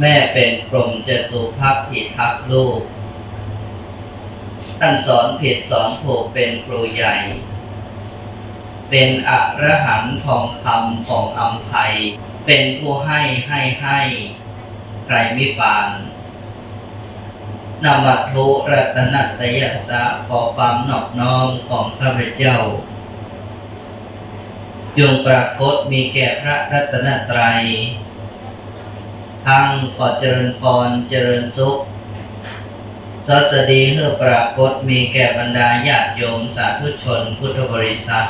แม่เป็นกรมจตุพักผิดทักลูก ท่านสอนผิดสอนถูกเป็นครูใหญ่ เป็นอระหันทองคำของอัมภัย เป็นผู้ให้ให้ให้ใครไม่ปานนามัตุรัตนัตยสะขอความนอบน้อมของข้าพเจ้า จงปรากฏมีแก่พระรัตนตรัย ทั้งขอเจริญพรเจริญสุขทศดีเพื่อปรากฏมีแก่บรรดาญาติโยมสาธุชนพุทธบริษัท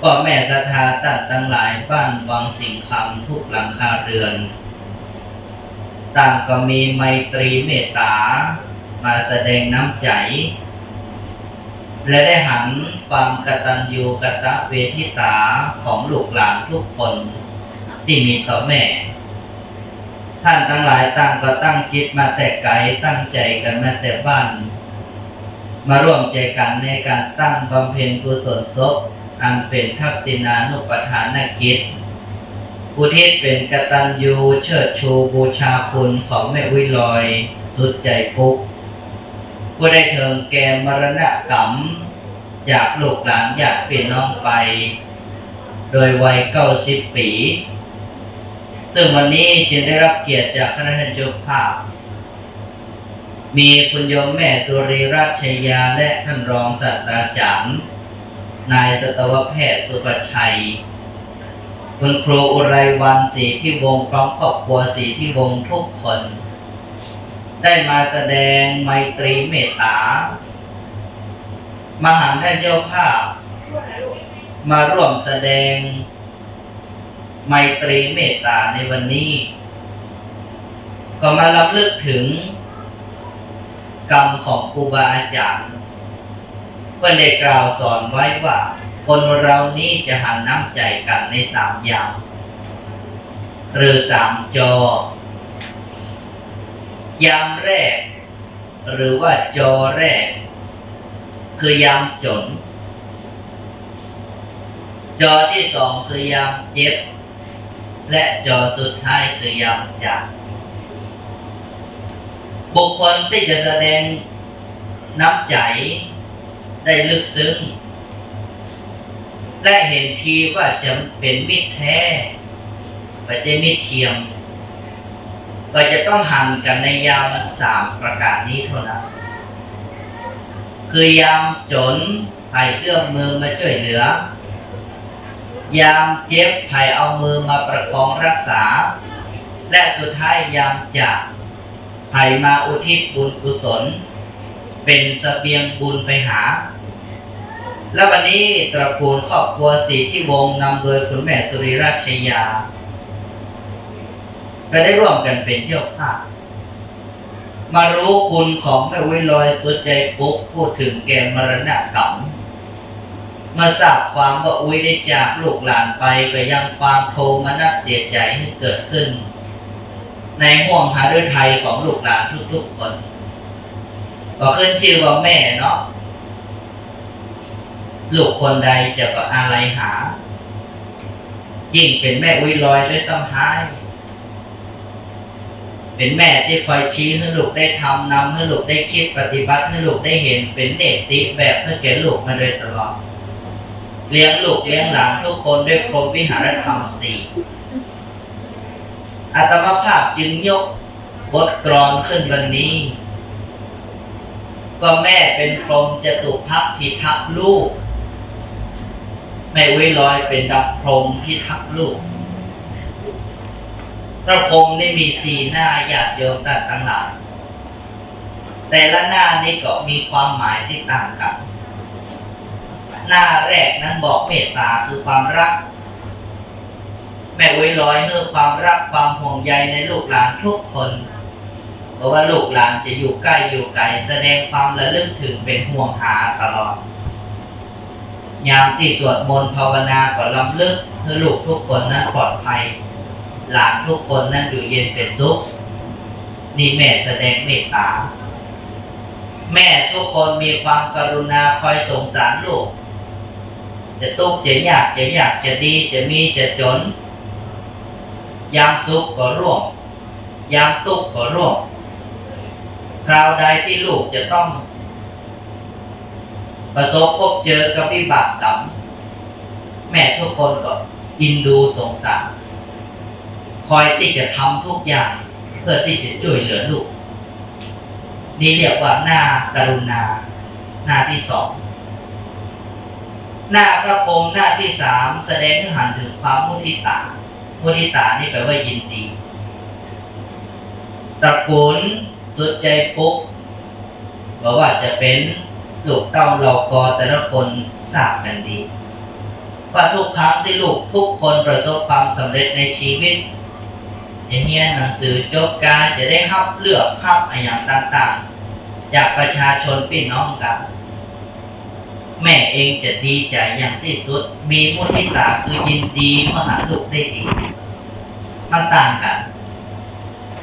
พ่อแม่ศรัทธาตัดทั้งหลายบ้านวังสิ่งคำทุกหลังคาเรือน ต่างก็มีไมตรีเมตตา มาแสดงน้ำใจ และได้หันความกตัญญูกตเวทิตาของลูกหลานทุกคนที่มีต่อแม่ ท่านทั้งหลายตั้งก็ตั้งจิตมาแต่ไกลตั้งใจกันมาแต่บ้าน มาร่วมใจกันในการตั้งบำเพ็ญกุศลศพอันเป็นทักษิณานุปทานกิจอุทิศเป็นกตัญญูเชิดชูบูชาคุณของแม่วิลอย สุดใจพุกผู้ได้เถิงแก่มรณะกรรมจากลูกหลานญาติพี่ยนน้องไป โดยวัยเก้าสิบปี ซึ่งวันนี้จึงได้รับเกียรติจากคณะท่านเจ้าภาพ มีคุณโยมแม่สุรีราชยาและท่านรองศาสตราจารย์นายสัตวแพทย์สุภชัย คุณครูอุไรวันศรีที่วงพร้อมครอบครัวศรีที่วงทุกคน ได้มาแสดงไมตรีเมตตา มหาท่านเจ้าภาพ มาร่วมแสดง ไมตรีเมตตาในวันนี้ ก็มารับลึกถึง กรรมของครูบาอาจารย์เพื่อนได้กล่าวสอนไว้ว่า คนเรานี้จะหันน้ำใจกันในสามอย่าง หรือสามจอยามแรก หรือว่าจอแรก คือยามจน จอที่สองคือยามเจ็บ และจอสุดท้ายคือยามจากบุคคลที่จะแสดงน้ำใจได้ลึกซึ้ง และเห็นทีว่าจะเป็นมิตรแท้ไม่ใช่มิตรเทียม ก็จะต้องหันกันในยามสามประการนี้เท่านั้น คือยามจนภัยเอื้อมมือมาช่วยเหลือ ยามเจ็บภัยเอามือมาประคองรักษา และสุดท้ายยามจากภัยมาอุทิศบุญกุศล เป็นสเสบียงบุญไปหา และวันนี้ตระกูลครอบครัวสีที่วงนำโดยคุณแม่สุริราชยาก็ได้ร่วมกันเป็นเจ้าภาพมารู้คุณของแม่วิลอยสุดใจปุ๊กพูดถึงแกมรณะกรรม มาทราบความว่าอุ้ยได้จากลูกหลานไปก็ยังความโทมนัสเสียใจให้เกิดขึ้น ในห่วงหาด้วยไทยของลูกหลานทุกๆคน ก็ขึ้นชื่อว่าแม่เนาะลูกคนใดจะก็อะไรหา ยิ่งเป็นแม่อุ้ยลอยด้วยซ้ำท้าย เป็นแม่ที่คอยชี้ให้ลูกได้ทำนำให้ลูกได้คิดปฏิบัติให้ลูกได้เห็นเป็นเนติแบบเพื่อแก่ลูกมาโดยตลอด เลี้ยงลูกเลี้ยงหลานทุกคนด้วยพรหมวิหารธรรมสี่อาตมาภาพจึงยกบทกรอนขึ้นวันนี้ ก็แม่เป็นพรหมจตุพักพิทักษ์ลูกแม่วิลอยเป็นดับพรหมพิทักษ์ลูกพระพรหมได้มีสีหน้าหยาดโยมต่างทั้งหลายแต่ละหน้านี้ก็มีความหมายที่ต่างกัน หน้าแรกนั้นบอกเมตตาคือความรัก แม่ไว้ลอยเนื่อความรักความห่วงใยในลูกหลานทุกคนเพราะว่าลูกหลานจะอยู่ใกล้อยู่ไกลแสดงความระลึกถึงเป็นห่วงหาตลอด ยามที่สวดมนต์ภาวนาก็ลำลึกเพื่อลูกทุกคนนั้นปลอดภัย หลานทุกคนนั้นอยู่เย็นเป็นสุขนี่แม่แสดงเมตตาแม่ทุกคนมีความกรุณาคอยสงสารลูก จะตุกข์จะยากจะยากจะดีจะมีจะจน ยามสุขก็ร่วม ยามทุกข์ก็ร่วม คราวใดที่ลูกจะต้อง ประสบพบเจอกับวิบากกรรมแม่ทุกคนก็อินดูสงสารคอยที่จะทำทุกอย่าง เพื่อที่จะช่วยเหลือลูก นี่เรียกว่าหน้ากรุณา หน้าที่สอง หน้าพระพรหมหน้าที่สามแสดงถึงหันถึงความมุทิตา มุทิตานี่แปลว่ายินดีตระกูลสุดใจปุ๊บบอกว่าจะเป็นลูกเต้าเรากอแต่ละคนทราบกันดีว่าทุกครั้งที่ลูกทุกคนประสบความสำเร็จในชีวิตอย่างเงี้ยหนังสือจบการจะได้รับเลือกรับอะไรอย่างต่างๆ จากประชาชนพี่น้องกัน แม่เองจะดีใจอย่างที่สุด มีมุทิตาคือยินดีเมื่อหาลูกได้ดีมันต่างกัน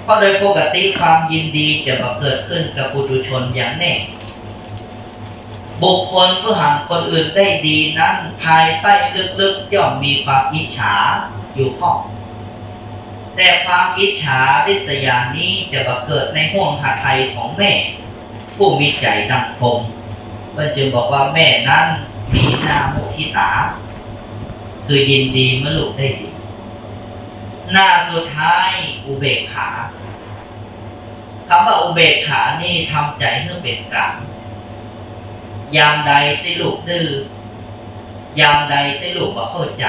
เพราะโดยปกติความยินดีจะมาเกิดขึ้นกับปุถุชนอย่างแน่ บุคคลผู้หันคนอื่นได้ดีนั้นภายใต้ลึกๆย่อมมีความอิจฉาอยู่ข้องแต่ความอิจฉาริษยานี้จะมาเกิดในห่วงหาไทยของแม่ ผู้มีใจดังพร หมก็จึงบอกว่าแม่นั้นมีหน้ามุทิตา คือยินดีเมื่อลูกได้ดี หน้าสุดท้ายอุเบกขาคำว่าอุเบกขานี่ทำใจเพื่อเป็นกลางยามใดที่ลูกดื้อยามใดที่ลูกบ่เข้าใจ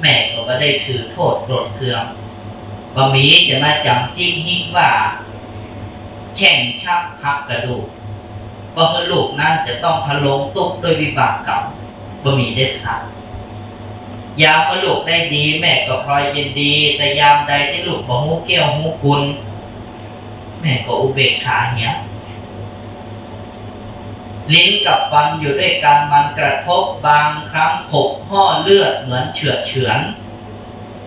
แม่ก็ไม่ได้ถือโทษโกรธเคืองบะมีจะมาจำจิ้งหิกว่าแช่งชักพักกระดูก ก็คือลูกนั้นจะต้องทะลงตุกด้วยวิบากกรรมบะหมีเด็ดขาดยามลูกได้ดี แม่ก็พลอยยินดี แต่ยามใดที่ลูกบ่หูเกี้ยวหูคุณ แม่ก็อุเบกขาเนี้ยลิ้นกับฟันอยู่ด้วยกันมันกระทบบางครั้งขบห่อเลือดเหมือนเฉือดเฉือน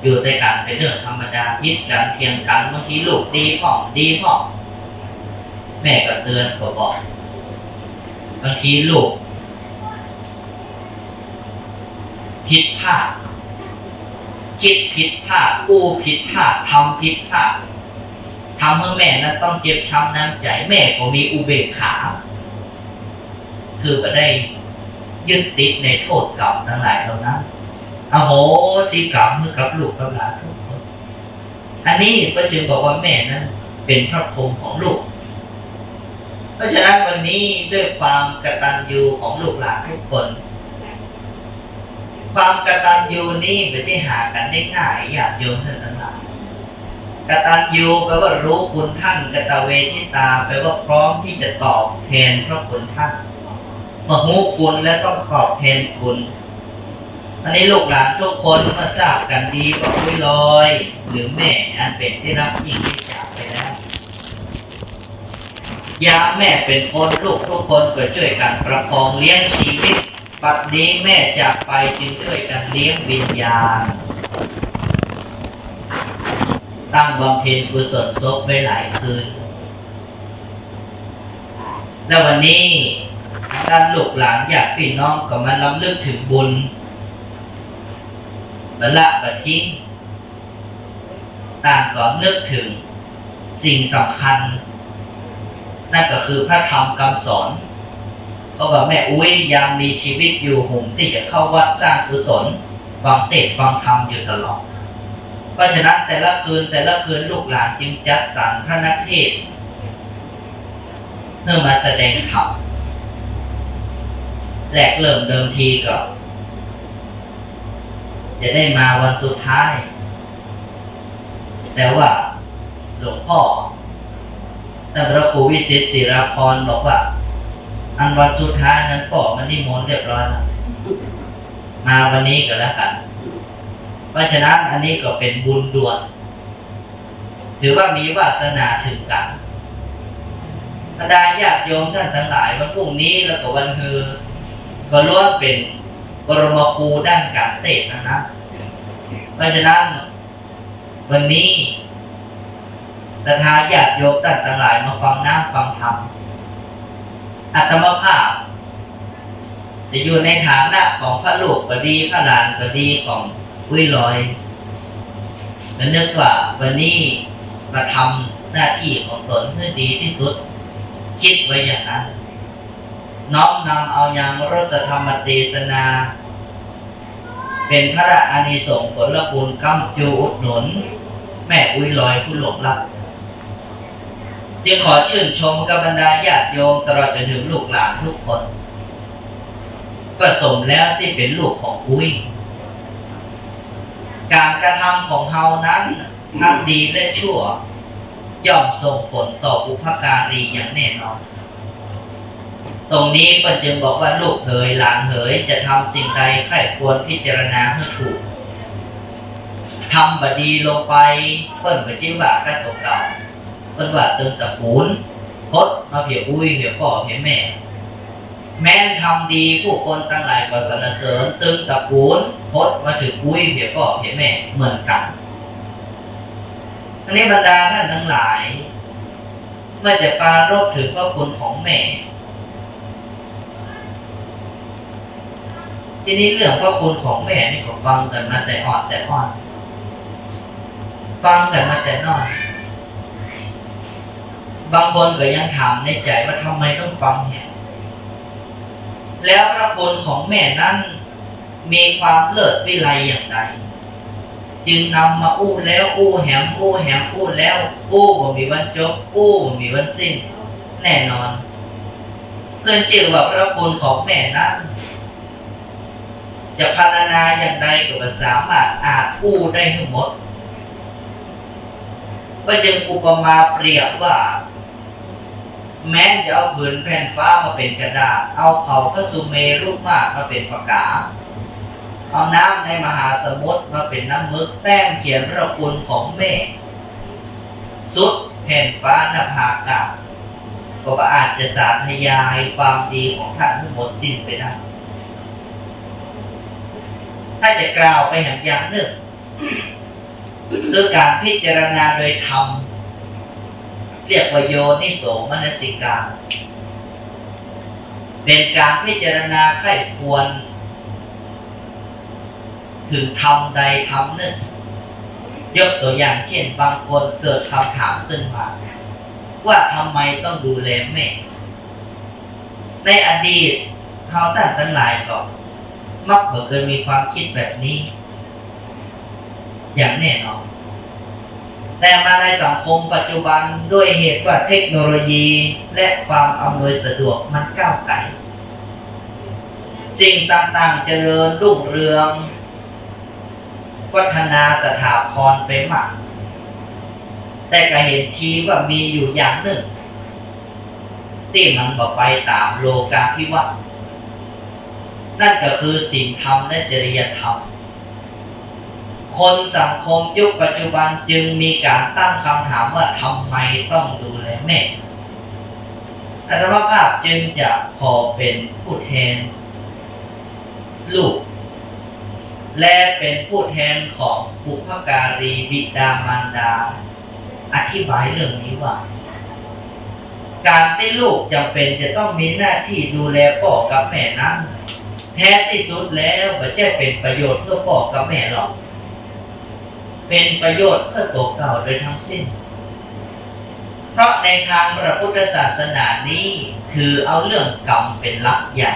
อยู่ด้วยกันเป็นเรื่องธรรมดาพิดกันเทียงกันบางทีลูกดีพ่องดีพ่องแม่ก็เตือนก็บอก บางทีลูกผิดพลาดคิดผิดพลาดอู้ผิดพลาดทำผิดพลาดทำให้แม่นั้นต้องเจ็บช้ำน้ำใจแม่ก็มีอุเบกขา คือก็ได้ยึดติดในโทษกรรมทั้งหลายเหล่านั้นอโหสิกรรมให้กับลูกกับหลานทุกคนอันนี้ก็จึงบอกว่าแม่นั้นเป็นพระพรหมของลูก เพราะฉะนั้นวันนี้ด้วยความกตัญญูของลูกหลานทุกคน ความกตัญญูนี้ไม่ใช่หากันได้ง่ายญาติโยมท่านทั้งหลายกตัญญูแปลว่ารู้คุณท่านกตเวทิตาแปลว่าพร้อมที่จะตอบแทนพระคุณท่านเมื่อหูคุณและต้องตอบแทนคุณอันนี้ลูกหลานทุกคนเมื่อทราบกันดีว่าคุยลอย หรือแม่อันเป็นที่รักยิ่งที่ ยาแม่เป็นคนลูกทุกคนก็ช่วยกันประคองเลี้ยงชีวิตปัจนี้แม่จากไปจึงช่วยกันเลี้ยงวิญญาณ ตั้งบำเพ็ญกุศลศพไว้หลายคืน และวันนี้ท่านลูกหลานญาติพี่น้องก็มาล้ำลึกถึงบุญบัละบัดทิ้งต่างก็นึกถึงสิ่งสำคัญ นั่นก็คือพระธรรมคำสอนเพราะว่าแม่อุ้ยยังมีชีวิตอยู่หุ่มที่จะเข้าวัดสร้างกุศลฟังเทศฟังธรรมอยู่ตลอด เพราะฉะนั้นแต่ละคืนแต่ละคืนลูกหลานจึงจัดสรรพระนักเทศเพื่อมาแสดงธรรมแรกเริ่มเดิมทีก็จะได้มาวันสุดท้าย แต่ว่าหลวงพ่อ ท่านพระครูวิสิตศิราพรบอกว่า อันวันสุดท้ายนั้นพ่อมันนิมนต์เรียบร้อยแล้วมาวันนี้ก็แล้วกันเพราะฉะนั้นอันนี้ก็เป็นบุญด่วนถือว่ามีวาสนาถึงกันบรรดาญาติโยมท่านทั้งหลายวันพรุ่งนี้แล้วก็วันคือ ก็ล้วนเป็นบรมครูด้านการเตะนะนะเพราะฉะนั้นวันนี้ ตถาญาติโยมท่านทั้งหลายมาฟังน้ำฟังธรรมอัตมภาพ จะอยู่ในฐานะของพระลูกก็ดีพระหลานก็ดีของวิลอยและนึกว่าวันนี้มาทำหน้าที่ของตนให้ดีที่สุด คิดไว้อย่างนั้นน้อมนำเอาอย่างรสธรรมเทศนา เป็นพระอานิสงส์ผลบุญกำจูอุดหนุน แม่อุ้ยลอยผู้หลงรัก จึงขอชื่นชมกับบรรดาญาติโยมตลอดจนถึงลูกหลานทุกคนก็สมแล้วที่เป็นลูกของอุ้ย การกระทำของเฮานั้นทั้งดีและชั่ว ย่อมส่งผลต่อบุพการีอย่างแน่นอน ตรงนี้ก็จึงบอกว่าลูกเอ๋ยหลานเอ๋ยจะทำสิ่งใดใครควรพิจารณาให้ถูกทำบดีลงไปเปิ้นปจิ้ว่าก็ตัวเก่า เปิ้นว่าติมตะปูนพดมาเพียอุ้ยเพียพ่อเพียแม่ แม้นทำดีผู้คนตั้งหลายก็สรรเสริญตึงตะปูนพดมาถึงอุ้ยเพียพ่อเพียแม่เหมือนกันอันนี้บรรดาท่านทั้งหลาย เมื่อจะปารบถึงพระคุณของแม่ ทีนี้เรื่องพระคุณของแม่นี่ก็ฟังกันมาแต่อ่อนแต่อ่อน ฟังกันมาแต่น้อย บางคนก็ยังถามในใจว่าทำไมต้องฟังเนี่ยแล้วพระคุณของแม่นั้นมีความเลิศวิไลอย่างไรจึงนำมาอู้แล้วอู้แหมอู้แหมอู้แล้ว อู้บ่มีวันจบอู้บ่มีวันสิ้น แน่นอนเพื่อนจื่อว่าพระคุณของแม่นั้นจะพรรณนาอย่างใดก็บ่สามารถอาจอู้ได้ทั้งหมดก็จึงอุปมาเปรียบว่า แม้นจะเอาผืนแผ่นฟ้ามาเป็นกระดาษ เอาเขาพระสุเมรุมากมาเป็นปากกา เอาน้ำในมหาสมุทรมาเป็นน้ำมึกแต้มเขียนพระคุณของแม่สุดแผ่นฟ้าน้าากาศก็อาจจะสาธยายความดีของท่านทั้งหมดสิ้นไปได้ ถ้าจะกล่าวไปอย่างอย่างหนึ่งคือการพิจารณาโดยธรรม เรียกว่าโยนิโสมนสิการ เป็นการพิจารณาใคร่ควร ถึงธรรมใดธรรมหนึ่ง ยกตัวอย่างเช่นบางคนเกิดคำถามขึ้นมา ว่าทำไมต้องดูแลแม่ ในอดีตเขาท่านทั้งหลายก็มักเคยมีความคิดแบบนี้ อย่างแน่นอน แต่มาในสังคมปัจจุบันด้วยเหตุว่าเทคโนโลยีและความอำนวยสะดวกมันก้าวไกลสิ่งต่างๆเจริญรุ่งเรืองวัฒนาสถาพรไปมาก แต่ก็เห็นทีว่ามีอยู่อย่างหนึ่งที่มันบอไปตามโลกาภิวัตน์นั่นก็คือสิ่งธรรมและจริยธรรม คนสังคมยุคปัจจุบันจึงมีการตั้งคำถามว่าทำไมต้องดูแลแม่อาตมาภาพจึงจะขอเป็นผู้แทน ลูก และเป็นผู้แทนของบุพการีบิดามารดา อธิบายเรื่องนี้ว่า การที่ลูกจำเป็นจะต้องมีหน้าที่ดูแลพ่อกับแม่นั้นแท้ที่สุดแล้วไม่ใช่เป็นประโยชน์เพื่อพ่อกับแม่หรอก เป็นประโยชน์เพื่อตัวเก่าโดยทั้งสิ้น เพราะในทางพระพุทธศาสนานี้ถือเอาเรื่องกรรมเป็นหลักใหญ่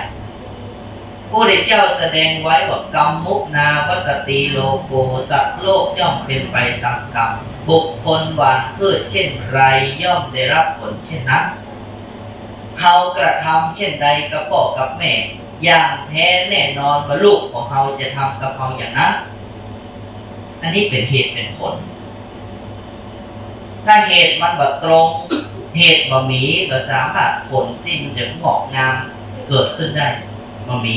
ผู้ได้เจ้าแสดงไว้ว่ากรรมมุกนาวัตติโลโกสัตว์โลกย่อมเป็นไปตามกรรม บุคคลหวานพืชเช่นไรย่อมได้รับผลเช่นนั้น เขากระทำเช่นใดกับพ่อกับแม่ อย่างแท้แน่นอนว่าลูกของเขาจะทำกับเขาอย่างนั้น อันนี้เป็นเหตุเป็นผล ถ้าเหตุมันแบบตรง เหตุบะหมีก็สามารถผลที่มันจะงอกงามเกิดขึ้นได้บะหมี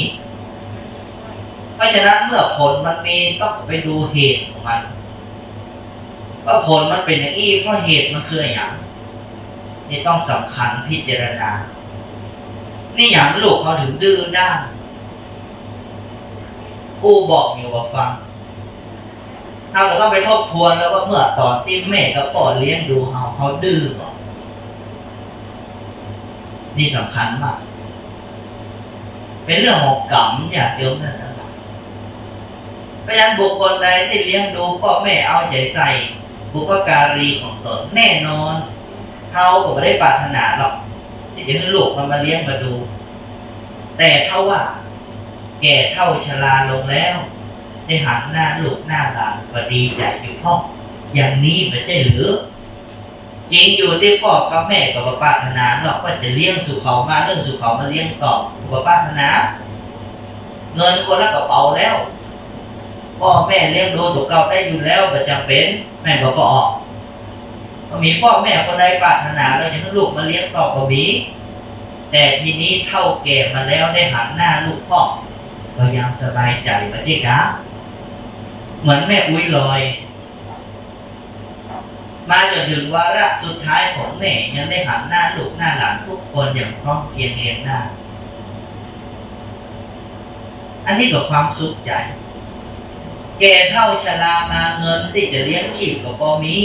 เพราะฉะนั้นเมื่อผลมันมีต้องไปดูเหตุของมันว่าผลมันเป็นอย่างนี้เพราะเหตุมันคืออย่างนี่ต้องสำคัญพิจารณา นี่อย่างลูกเขาถึงดื้อด้านกูบอกอยู่ว่าฟัง เราต้องไปทบทวนแล้วว่าเมื่อตอนที่แม่กับพ่อเลี้ยงดูเขาเขาดื้อก่อนนี่สำคัญมาก เป็นเรื่องของกรรมอย่าโยมนั่นนะเพราะฉะนั้นบุคคลใดที่เลี้ยงดูพ่อแม่เอาใจใส่บุพการีของตนแน่นอนเขาก็ไม่ได้ปรารถนาหรอกที่จะให้ลูกมันมาเลี้ยงมาดู แต่เท่าว่า แก่เท่าชราลงแล้ว ได้หันหน้าลูกหน้าหลานก็ดีใจอยู่พ่ออย่างนี้ไม่ใช่หรือจริงอยู่ที่พ่อกับแม่กับปรารถนาหรอกว่าจะเลี้ยงสุขเขามาเรื่องสุขเขามาเลี้ยงต่อปรารถนาเงินคนละกระเป๋าแล้วพ่อแม่เลี้ยงดูถูกเก่าได้อยู่แล้วก็จำเป็น แม่ก็พอออกก็มีพ่อแม่คนใดปรารถนาเราจะให้ลูกมาเลี้ยงต่อก็มีแต่ทีนี้เท่าแก่มาแล้วได้หันหน้าลูกพ่อก็ยังสบายใจปะเจ๊กะ เหมือนแม่อุ้ยลอย มาจนถึงวาระสุดท้ายของแม่ยังได้หันหน้าลูกหน้าหลานทุกคนอย่างพร้อมเพรียงเรียงหน้า อันนี้ก็ความสุขใจ แก่เท่าชรามาเงินที่จะเลี้ยงชีพก็พอมี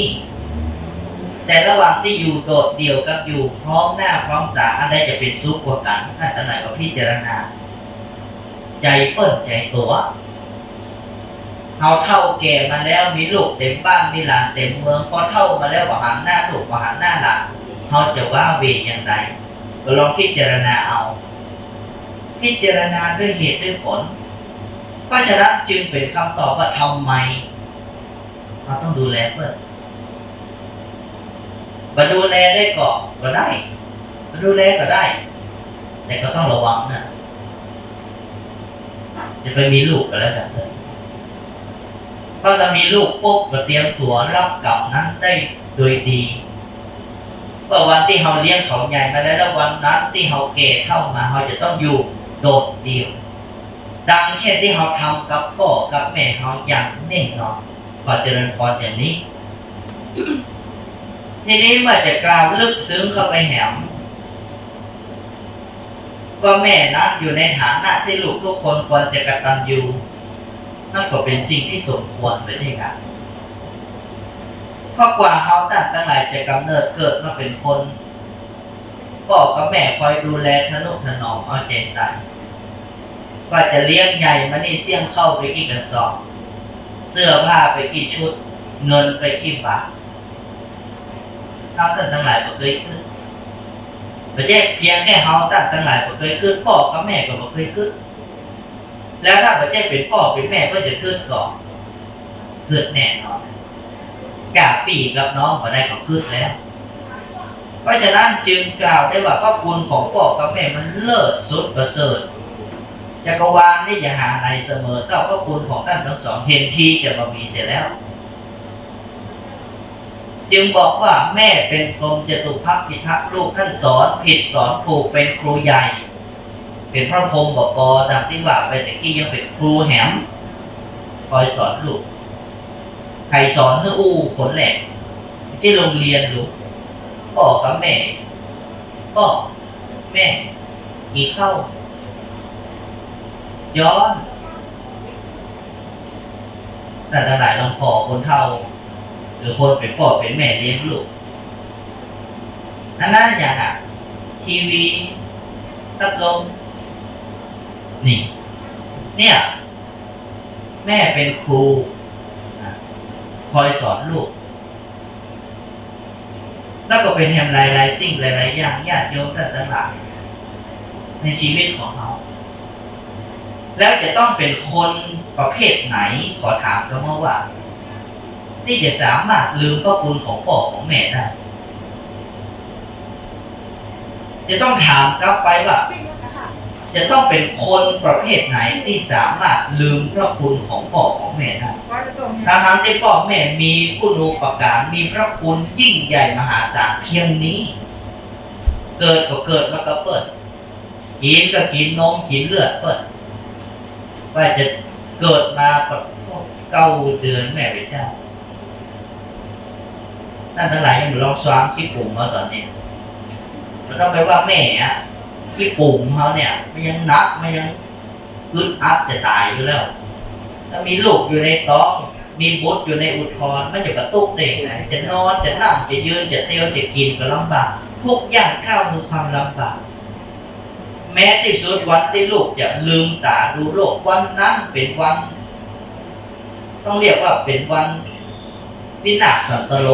แต่ระหว่างที่อยู่โดดเดี่ยวกับอยู่พร้อมหน้าพร้อมตาอันใดจะเป็นสุขกว่ากันท่านตั้งหลายก็พิจารณา ใจเปิ้นใจตัว เขาเท่าแก่มาแล้วมีลูกเต็มบ้านมีหลานเต็มเมืองพอเท่ามาแล้วก็หันหน้าลูกก็หันหน้าหลานเขาจะว่าเวอย่างไรก็ลองพิจารณาเอา พิจารณาด้วยเหตุด้วยผลเพราะฉะนั้นจึงเป็นคำตอบว่าทำไมเราต้องดูแลเพื่อนมาดูแลได้ก็ก็ได้มาดูแลก็ได้ แต่ก็ต้องระวังนะจะไปมีลูกกันแล้วกันเลยเพราะเรามีลูกปุ๊บก็เตรียมตัวรับกรรมนั้นได้โดยดีว่าวันที่เราเลี้ยงเขาใหญ่มาแล้วแล้ววันนั้นที่เราเก่เข้ามาเราจะต้องอยู่โดดเดี่ยว ดังเช่นที่เราทำกับพ่อกับแม่เราอย่างแน่นอนขอเจริญพรอย่างนี้ ทีนี้เมื่อจะกล่าวลึกซึ้งเข้าไปแหมว่าแม่นั้นอยู่ในฐานะที่ลูกทุกคนควรจะกตัญญู นั่นก็เป็นสิ่งที่สมควรไม่ใช่ครับเพราะกว่าเขาตั้งตั้งหลายจะกำเนิดเกิดมาเป็นคนพ่อกับแม่คอยดูแลทนุถนอมเอาใจใส่ว่าจะเลี้ยงใหญ่มานี่เสี่ยงเข้าไปกี่กระสอบเสื้อผ้าไปกี่ชุด เงินไปกี่บาทเขาตั้งทั้งหลายก็เคยขึ้นประเทศเพียงแค่เขาตั้งทั้งหลายก็เคยขึ้นพ่อกับแม่ก็เคยขึ้น แล้วถ้าประเทศเป็นพ่อเป็นแม่ก็จะขึ้นก่อนขึ้นแน่นอนกาปีกับน้องก็ได้ก็ขึ้นแล้ว เพราะฉะนั้นจึงกล่าวได้ว่าพระคุณของพ่อกับแม่มันเลิศสุดประเสริฐจักรวาลนี่จะหาในเสมอเท่าพระคุณของท่านทั้งสองเห็นทีจะมามีเสียแล้ว จึงบอกว่าแม่เป็นกรมจตุพักพิทักษ์ลูกท่านสอนผิดสอนถูกเป็นครูใหญ่ เป็นพระพรหมบอกอดังที่ว่าไปแต่กี้ยังเป็นครูแหมคอยสอนลูกใครสอนเนื้ออู้ผลแหลกที่โรงเรียนลูกพ่อกับแม่พ่อแม่กี่เข้า ย้อนแต่ทั้งหลายลองพอคนเท่า หรือคนเป็นพ่อเป็นแม่เลี้ยงลูกอันนั้นอย่างอะ ทีวีตัดลม นี่ เนี่ย แม่เป็นครูคอยสอนลูก แล้วก็เป็นแฮมหลายๆสิ่งหลายๆอย่างญาติโยมท่านทั้งหลายในชีวิตของเรา แล้วจะต้องเป็นคนประเภทไหนขอถามก็มาว่า ที่จะสามารถลืมพระคุณของพ่อของแม่ได้ จะต้องถามกลับไปว่า จะต้องเป็นคนประเภทไหนที่สามารถลืมพระคุณของพ่อของแม่ได้ทั้งทั้งที่พ่อแม่มีคุณูปการมีพระคุณยิ่งใหญ่มหาศาลเพียงนี้ เกิดก็เกิดมาก็เปิดกินก็กินนมกินเลือดเปิดว่าจะเกิดมาแบบเก้าเดือนแม่ไปเจ้านั่นทั้งหลายยังลองซ้อมที่ปุ่มมาตอนนี้มันต้องไปว่าแม่อะ ที่ปุ่มเขาเนี่ย มันยังนักมันยังอึดอัดจะตายอยู่แล้ว ถ้ามีลูกอยู่ในท้อง มีบุตรอยู่ในอุทธรมันจะกระตุกเตะไหนจะนอนจะนั่งจะยืนจะเตี้ยวจะกินก็ลำบากทุกอย่างข้าคือความลำบากแม้ที่สุดวันที่ลูกจะลืมตาดูโลกวันนั้นเป็นวัน ต้องเรียกว่าเป็นวันวินาศสันตโล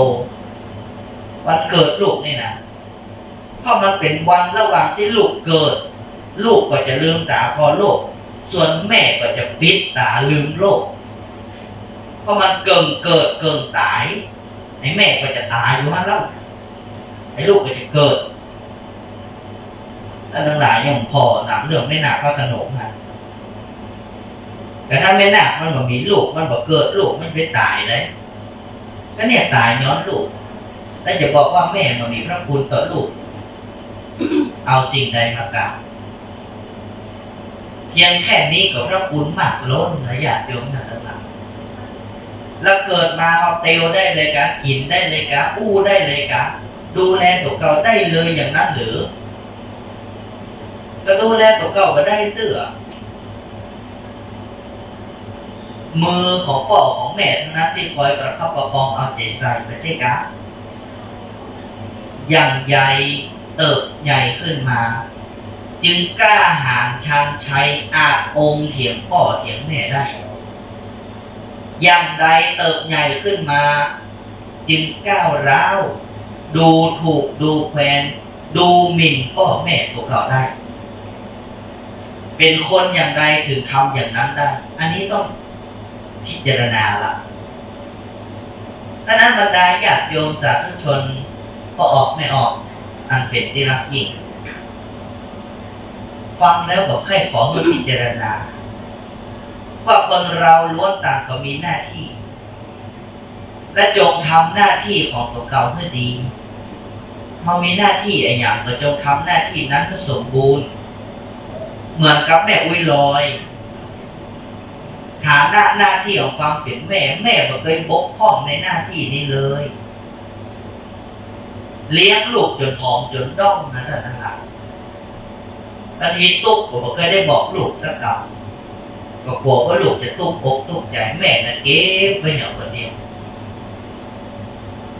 วันเกิดลูกนี่นะ เพราะมันเป็นวันระหว่างที่ลูกเกิด ลูกก็จะลืมตาพอโลก ส่วนแม่ก็จะปิดตาลืมโลก เพราะมันเกิงเกิดเกิงตายไอ้แม่ก็จะตายอยู่มันแล้วไอ้ลูกก็จะเกิดถ้าทั้งหลายยังพอหนังเรื่องไม่หนักพระขนมนะแต่ถ้าไม่หนักมันบอกมีลูกมันบอกเกิดลูกมันไปตายเลยก็เนี่ยตายย้อนลูกแล้วจะบอกว่าแม่มันมีพระคุณต่อลูก เอาสิ่งใดมากล่าวเพียงแค่นี้ก็พระคุณมากล้นนะญาติโยมนะทั้งหลายแล้วเกิดมาเอาเตลได้เลยกะกินได้เลยกะอู้ได้เลยกะดูแลตัวเก่าได้เลยอย่างนั้นหรือ ก็ดูแลตัวเก่ามาได้เตื้อมือของพ่อของแม่ทั้งนั้นที่คอยประคับประคองเอาใจใส่ไม่ใช่กะอย่างใหญ่ เติบใหญ่ขึ้นมา จึงกล้าหาญชันชัยอาจองเถียงพ่อเถียงแม่ได้อย่างใดเติบใหญ่ขึ้นมา จึงก้าวร้าวดูถูกดูแคลนดูหมิ่นพ่อแม่ตัวเก่าได้ เป็นคนอย่างใดถึงทำอย่างนั้นได้ อันนี้ต้องพิจารณาละถ้านั้นบรรดาญาติโยมสาธุชนพอออกไม่ออก อันเป็นที่รักยิ่งฟังแล้วก็ให้ขอมาพิจารณา ว่าคนเราล้วนต่างก็มีหน้าที่ และจงทำหน้าที่ของตัวเก่าให้ดีเขามีหน้าที่ไอ้อย่างก็จงทำหน้าที่นั้นให้สมบูรณ์ เหมือนกับแม่อุ้ยลอยฐานะหน้าที่ของความเป็นแม่แม่ก็เคยบกพร่องในหน้าที่นี้เลย เลี้ยงลูกจนผอมจนด้อมนะท่านทั้งหลายตอนนี้ตุ๊กผมก็เคยได้บอกลูกสักคำก็กลัวว่าลูกจะตุ๊กอกตุ๊กใจแม่นะเก็บไว้อย่างคนเดียว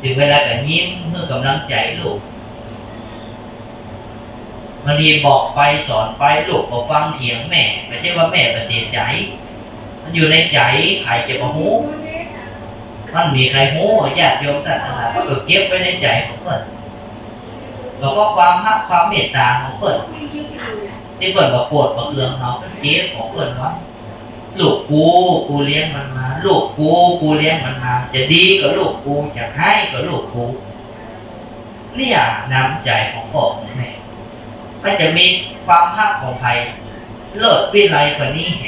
ถึงเวลาก็ยิ้มเพื่อกำลังใจลูกมันดีบอกไปสอนไปลูกก็ฟังเถียงแม่ไม่ใช่ว่าแม่ก็เสียใจ มันอยู่ในใจใครจะมาหู มันมีใครหูญาติโยมท่านทั้งหลามันก็เก็บไว้ในใจของเพิ่นก็เพราะความฮักความเมตตาของเพิ่นที่เพิ่นบอกปวดบอกเคืองเขาเก็บของเพิ่นไว้ลูกกูกูเลี้ยงมันมาลูกกูกูเลี้ยงมันมา จะดีกับลูกกูจะให้กับลูกกูเนี่ยน้ำใจของพ่อของแม่มันจะมีความฮักของใครเลิศวิไลกว่านี้แหม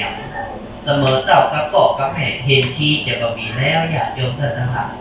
เสมอเต่ากับพ่อกับแม่เห็นที่จะบมีแล้วอยากโยมท่านทั้งหลาย